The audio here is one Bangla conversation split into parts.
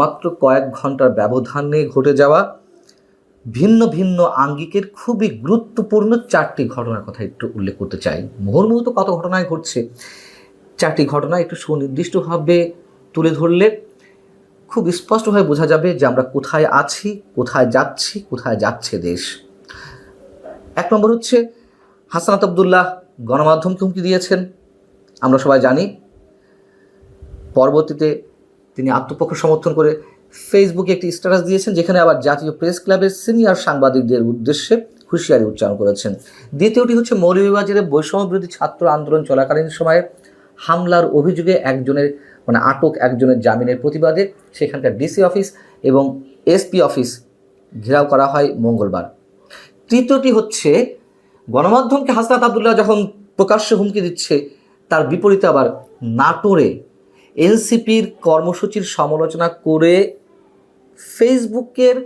মাত্র কয়েক ঘণ্টার ব্যবধানে ঘটে যাওয়া ভিন্ন ভিন্ন আঙ্গিকের খুবই গুরুত্বপূর্ণ চারটি ঘটনার কথা একটু উল্লেখ করতে চাই। মুহুর্মুহূর্ত কত ঘটনায় ঘটছে? চারটি ঘটনা একটু সুনির্দিষ্টভাবে তুলে ধরলে খুব স্পষ্টভাবে বোঝা যাবে যে আমরা কোথায় আছি, কোথায় যাচ্ছি, কোথায় যাচ্ছে দেশ। এক নম্বর হচ্ছে, হাসানাত আবদুল্লাহ গণমাধ্যমকে হুমকি দিয়েছেন। আমরা সবাই জানি, পরবর্তীতে তিনি আত্মপক্ষ সমর্থন করে ফেসবুকে একটি স্ট্যাটাস দিয়েছেন, যেখানে আবার জাতীয় প্রেস ক্লাবের সিনিয়র সাংবাদিকদের উদ্দেশ্যে হুঁশিয়ারি উচ্চারণ করেছেন। দ্বিতীয়টি হচ্ছে, মৌলভীবাজারে বৈষম্য বিরোধী ছাত্র আন্দোলন চলাকালীন সময়ে হামলার অভিযোগে একজনের মানে আটক একজনের জামিনের প্রতিবাদে সেখানকার ডিসি অফিস এবং এসপি অফিস ঘেরাও করা হয় মঙ্গলবার। তৃতীয়টি হচ্ছে, গণমাধ্যমকে হাসনাত আবদুল্লাহ যখন প্রকাশ্যে হুমকি দিচ্ছে, তার বিপরীতে আবার নাটোরে এনসিপির কর্মসূচির সমালোচনা করে ফেসবুকের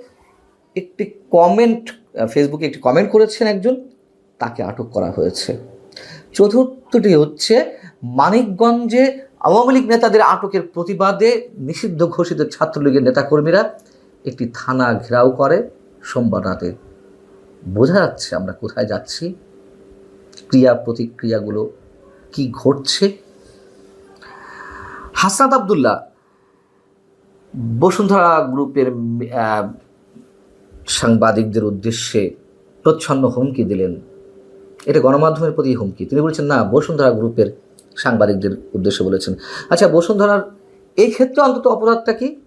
একটি কমেন্ট, ফেসবুকে একটি কমেন্ট করেছেন একজন, তাকে আটক করা হয়েছে। চতুর্থটি হচ্ছে, মানিকগঞ্জে আওয়ামী লীগ নেতাদের আটকের প্রতিবাদে নিষিদ্ধ ঘোষিত ছাত্রলীগের নেতাকর্মীরা একটি থানা ঘেরাও করে। সোমবার রাতে বোঝা যাচ্ছে আমরা কোথায় যাচ্ছি ক্রিয়া প্রতিক্রিয়াগুলো কি ঘটছে। হাসনাত আবদুল্লাহ বসুন্ধরা গ্রুপের সাংবাদিকদের উদ্দেশ্যে প্রচ্ছন্ন হুমকি দিলেন। এটা গণমাধ্যমের প্রতি হুমকি। তিনি বলেছেন, না, বসুন্ধরা গ্রুপের সাংবাদিকদের উদ্দেশ্যে বলেছেন। আচ্ছা বসুন্ধরার এই ক্ষেত্রে অন্তত অপরাধটা কি?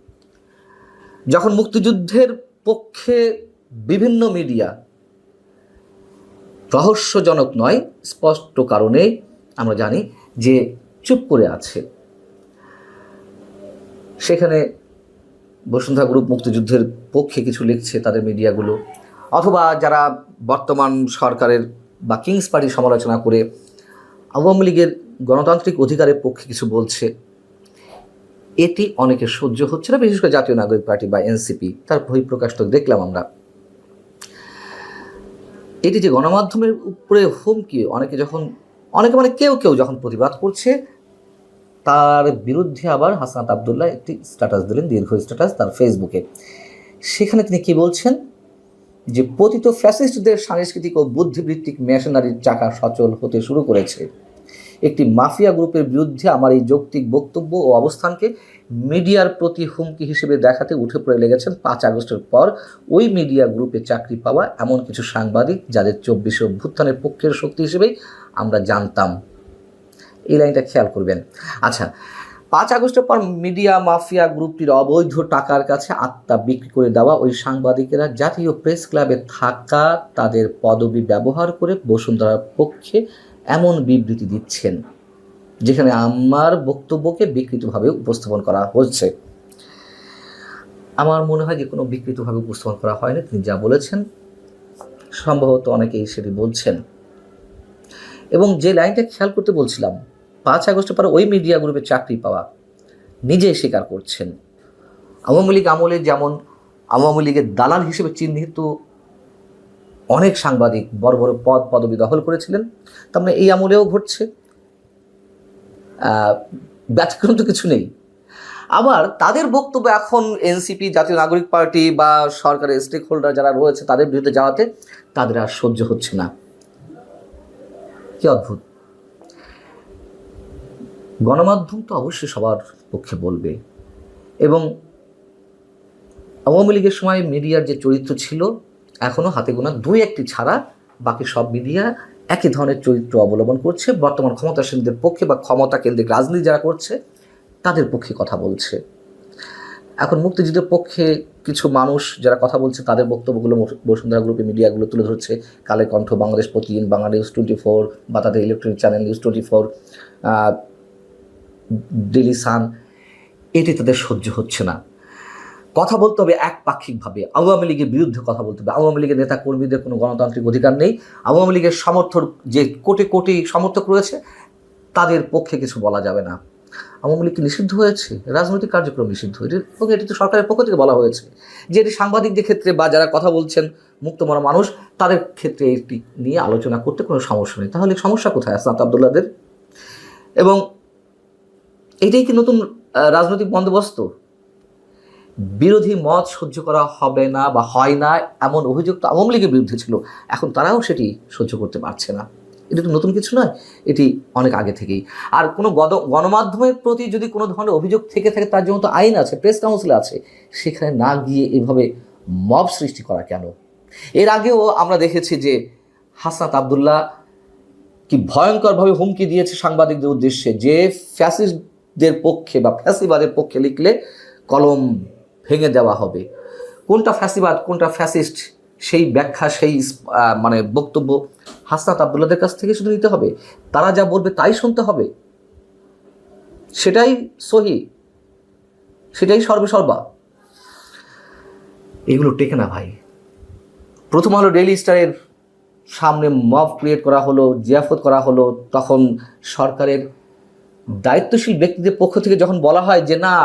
যখন মুক্তিযুদ্ধের পক্ষে বিভিন্ন মিডিয়া রহস্যজনক নয়, স্পষ্ট কারণে আমরা জানি যে চুপ করে আছে। সেখানে বসুন্ধরা গ্রুপ মুক্তিযুদ্ধের পক্ষে কিছু লিখছে তাদের মিডিয়াগুলো, অথবা যারা বর্তমান সরকারের বা কিংস পার্টির সমালোচনা করে আওয়ামী লীগের গণতান্ত্রিক অধিকারের পক্ষে কিছু বলছে। এটি অনেকে সহ্য হচ্ছে না, বিশেষ করে জাতীয় নাগরিক পার্টি বা এনসিপি, তার বহিঃপ্রকাশ তো দেখলাম আমরা। এটি যে গণমাধ্যমের উপরে হুমকি, অনেকে যখন, অনেকে মানে কেউ কেউ যখন প্রতিবাদ করছে তার বিরুদ্ধে আবার হাসনাত আবদুল্লাহ একটি স্ট্যাটাস দিলেন, দীর্ঘ স্ট্যাটাস তার ফেসবুকে সেখানে তিনি কি বলছেন? যে পতিত ফ্যাসিস্টদের সাংস্কৃতিক ও বুদ্ধিবৃত্তিক মেশনারির চাকা সচল হতে শুরু করেছে। একটি মাফিয়া গ্রুপের বিরুদ্ধে আমার এই যৌক্তিক বক্তব্য ও অবস্থানকে মিডিয়ার প্রতি হুমকি হিসেবে দেখাতে উঠে পড়ে লেগেছেন পাঁচ আগস্টের পর ওই মিডিয়া গ্রুপে চাকরি পাওয়া এমন কিছু সাংবাদিক যাদের চব্বিশে অভ্যুত্থানের পক্ষের শক্তি হিসেবেই আমরা জানতাম। এই লাইনটা খেয়াল করবেন। আচ্ছা পাঁচ আগস্টের পর মিডিয়া মাফিয়া গ্রুপটির অবৈধ টাকার কাছে আত্মা বিক্রি করে দেওয়া ওই সাংবাদিকেরা জাতীয় প্রেস ক্লাবে থাকা তাদের পদবি ব্যবহার করে বসুন্ধরার পক্ষে এমন বিবৃতি দিচ্ছেন, যেখানে আমার বক্তব্যকে বিকৃতভাবে উপস্থাপন করা হচ্ছে। আমার মনে হয় যে কোনো বিকৃতভাবে উপস্থাপন করা হয়নি, তিনি যা বলেছেন, সম্ভবত অনেকেই সেটি বলছেন। এবং যে লাইনটা খেয়াল করতে বলছিলাম পাঁচ আগস্টের পর ওই মিডিয়া গ্রুপে চাকরি পাওয়া নিজেই স্বীকার করছেন। আওয়ামী লীগ আমলে যেমন আওয়ামী লীগের দালাল হিসেবে চিহ্নিত অনেক সাংবাদিক বড় বড় পদ পদবি দখল করেছিলেন, তার মানে এই আমলেও ঘটছে। ব্যতিক্রম তো কিছু নেই। আবার তাদের বক্তব্য এখন এনসিপি জাতীয় নাগরিক পার্টি বা সরকারের স্টেক হোল্ডার যারা রয়েছে, তাদের বিরুদ্ধে যাওয়াতে তাদের আর সহ্য হচ্ছে না। কি অদ্ভুত। গণমাধ্যম তো অবশ্যই সবার পক্ষে বলবে। এবং আওয়ামী লীগের সময় মিডিয়ার যে চরিত্র ছিল এখনও হাতে গোনা দুই একটি ছাড়া বাকি সব মিডিয়া একই ধরনের চরিত্র অবলম্বন করছে। বর্তমান ক্ষমতাসীনদের পক্ষে বা ক্ষমতা কেন্দ্রিক রাজনীতি যারা করছে, তাদের পক্ষে কথা বলছে। এখন মুক্তিযুদ্ধের পক্ষে কিছু মানুষ যারা কথা বলছে, তাদের বক্তব্যগুলো বসুন্ধরা গ্রুপের মিডিয়াগুলো তুলে ধরছে। কালে কণ্ঠ, বাংলাদেশ প্রতিদিন বাংলা নিউজ টোয়েন্টি ফোর বা তাদের electronic channel news twenty four Daily Sun এটি তাদের সহ্য হচ্ছে না। কথা বলতে হবে একপাক্ষিকভাবে। আওয়ামী লীগের বিরুদ্ধে কথা বলতে হবে। আওয়ামী লীগের নেতা কর্মীদের কোনো গণতান্ত্রিক অধিকার নেই। আওয়ামী লীগের সমর্থক, যে কোটি কোটি সমর্থক রয়েছে, তাদের পক্ষে কিছু বলা যাবে না। আওয়ামী লীগ নিষিদ্ধ হয়েছে? রাজনৈতিক কার্যক্রম নিষিদ্ধ। এটি এবং এটি তো সরকারের পক্ষ থেকে বলা হয়েছে। যে এটি সাংবাদিকদের ক্ষেত্রে বা যারা কথা বলছেন মুক্তমনা মানুষ, তাদের ক্ষেত্রে এটি নিয়ে আলোচনা করতে কোনো সমস্যা নেই। তাহলে সমস্যা কোথায়, আসনাত আবদুল্লাদের? এবং এটাই কি নতুন রাজনৈতিক বন্দোবস্ত? বিরোধী মত সহ্য করা হবে না বা হয় না এমন অভিযোগ তো আওয়ামী লীগের বিরুদ্ধে ছিল। এখন তারাও সেটি সহ্য করতে পারছে না। এটা তো নতুন কিছু নয়, এটি অনেক আগে থেকেই। আর কোনো গণ- গণমাধ্যমের প্রতি যদি কোনো ধরনের অভিযোগ থেকে থাকে, তার জন্য তো আইন আছে, প্রেস কাউন্সিল আছে, সেখানে না গিয়ে এভাবে মব সৃষ্টি করা কেন? এর আগেও আমরা দেখেছি যে হাসনাত আবদুল্লাহ কি ভয়ঙ্করভাবে হুমকি দিয়েছে সাংবাদিকদের উদ্দেশ্যে যে ফ্যাসিস্টদের পক্ষে বা ফ্যাসিবাদের পক্ষে লিখলে কলম ভেঙে দেওয়া হবে। কোনটা ফ্যাসিবাদ, কোনটা ফ্যাসিস্ট, সেই ব্যাখ্যা, সেই মানে বক্তব্য হাসনাত আবদুল্লাদের কাছ থেকে শুধু নিতে হবে। তারা যা বলবে তাই শুনতে হবে। সেটাই সহি, সেটাই সর্বসর্বা। এগুলো টেকে না ভাই। প্রথম আলো ডেইলি স্টারের সামনে মব ক্রিয়েট করা হলো, জিয়াফত করা হলো, তখন সরকারের দায়িত্বশীল ব্যক্তিদের পক্ষ থেকে যখন বলা হয় যে না,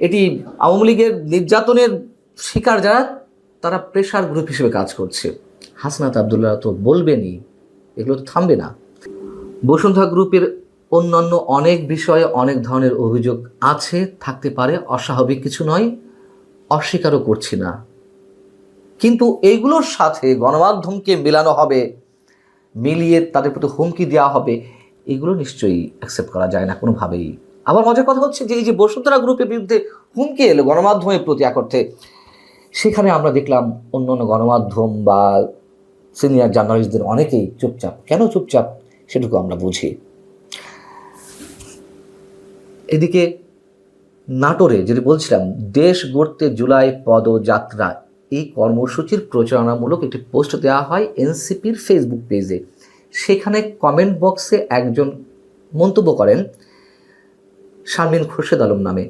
এটি আওয়ামী লীগের নির্যাতনের শিকার যারা, তারা প্রেশার গ্রুপ হিসেবে কাজ করছে। হাসনাত আবদুল্লাহ তো বলবেনই, এগুলো তো থামবে না। বসুন্ধরা গ্রুপের অন্যান্য অনেক বিষয়ে অনেক ধরনের অভিযোগ আছে, থাকতে পারে, অস্বাভাবিক কিছু নয়, অস্বীকারও করছি না। কিন্তু এইগুলোর সাথে গণমাধ্যমকে মেলানো হবে, মিলিয়ে তাদের প্রতি হুমকি দেওয়া হবে এগুলো নিশ্চয়ই অ্যাকসেপ্ট করা যায় না কোনোভাবেই। আবার মজার কথা হচ্ছে যে এই যে বসুন্ধরা গ্রুপের বিরুদ্ধে হুমকি এলো গণমাধ্যমের প্রতি এক অর্থে সেখানে আমরা দেখলাম অন্য অন্য গণমাধ্যম বা সিনিয়র জার্নালিস্টদের অনেকেই চুপচাপ। কেন চুপচাপ? সেটুকু আমরা বুঝি। এদিকে নাটোরে যেটি বলছিলাম, দেশ গড়তে জুলাই পদযাত্রা। এই কর্মসূচির প্রচারণামূলক একটি পোস্ট দেওয়া হয় এনসিপির ফেসবুক পেজে সেখানে কমেন্ট বক্সে একজন মন্তব্য করেন শারমিন খোরশেদ আলম নামে,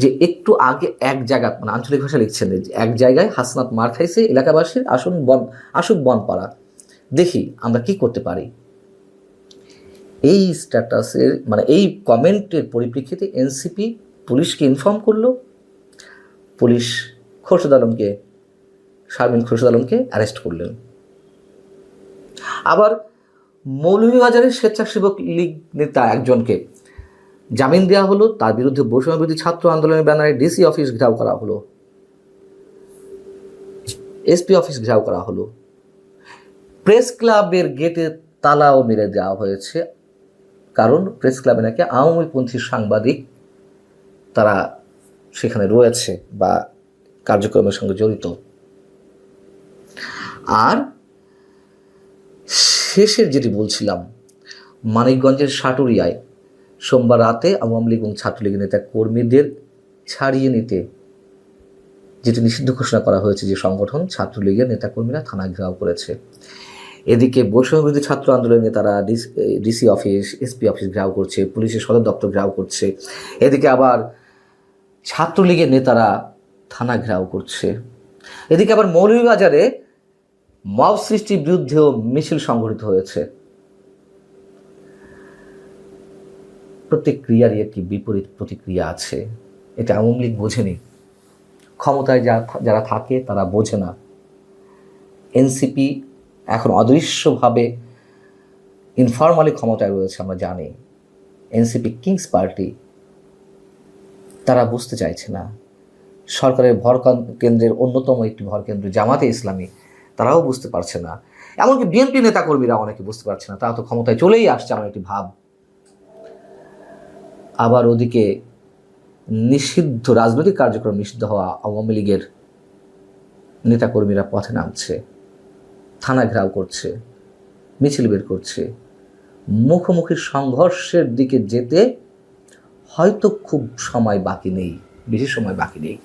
যে একটু আগে এক জায়গা মানে আঞ্চলিক ভাষা লিখছেন যে এক জায়গায় হাসনাত মার খাইছে এলাকাবাসীর আসুন বন আসুক বনপাড়া। দেখি আমরা কি করতে পারি। এই স্ট্যাটাসের মানে এই কমেন্টের পরিপ্রেক্ষিতে এনসিপি পুলিশকে ইনফর্ম করল। পুলিশ খোরশেদ আলমকে, শারমিন খোরশেদ আলমকে অ্যারেস্ট করলেন। আবার মৌলভীবাজারের স্বেচ্ছাসেবক লীগ নেতা একজনকে। জামিন দেওয়া হলো, তার বিরুদ্ধে বৈষম্য বিরোধী ছাত্র আন্দোলনের ব্যানারে ডিসি অফিস ঘেরাও করা হলো। এসপি অফিস ঘেরাও করা হলো। প্রেস ক্লাবের গেটে তালাও মেরে দেওয়া হয়েছে। কারণ প্রেস ক্লাবে নাকি আওয়ামীপন্থী সাংবাদিক তারা সেখানে রয়েছে বা কার্যক্রমের সঙ্গে জড়িত। আর শেষের যেটি বলছিলাম, মানিকগঞ্জের সাটুরিয়ায় সোমবার রাতে আওয়ামী লীগ এবং ছাত্রলীগের নেতা কর্মীদের ছাড়িয়ে নিতে যেটি নিষিদ্ধ ঘোষণা করা হয়েছে যে সংগঠন ছাত্রলীগের নেতাকর্মীরা থানা ঘেরাও করেছে। এদিকে বৈষম্য বিরোধী ছাত্র আন্দোলনের নেতারা ডিসি অফিস, এসপি অফিস ঘেরাও করছে, পুলিশের সদর দপ্তর ঘেরাও করছে। এদিকে আবার ছাত্রলীগের নেতারা থানা ঘেরাও করছে। এদিকে আবার মৌলভীবাজারে মব সৃষ্টির বিরুদ্ধেও মিছিল সংঘটিত হয়েছে। প্রত্যেক ক্রিয়ারই একটি বিপরীত প্রতিক্রিয়া আছে। এটা আওয়ামী লীগ বোঝেনি। ক্ষমতায় যারা থাকে, তারা বোঝে না। এনসিপি এখন অদৃশ্যভাবে ইনফর্মালি ক্ষমতায় রয়েছে, আমরা জানি। এনসিপি কিংস পার্টি, তারা বুঝতে চাইছে না। সরকারের ভর কেন্দ্রের অন্যতম একটি ভর কেন্দ্র জামাতে ইসলামী তারাও বুঝতে পারছে না। এমনকি বিএনপি নেতাকর্মীরা অনেকে বুঝতে পারছে না। তারা তো ক্ষমতায় চলেই আসছে আমার একটি ভাব। আবার ওদিকে নিষিদ্ধ রাজনৈতিক কার্যক্রম নিষিদ্ধ হওয়া আওয়ামী লীগের নেতাকর্মীরা পথে নামছে থানা ঘেরাও করছে, মিছিল বের করছে। মুখোমুখি সংঘর্ষের দিকে যেতে হয়তো খুব সময় বাকি নেই, বেশি সময় বাকি নেই।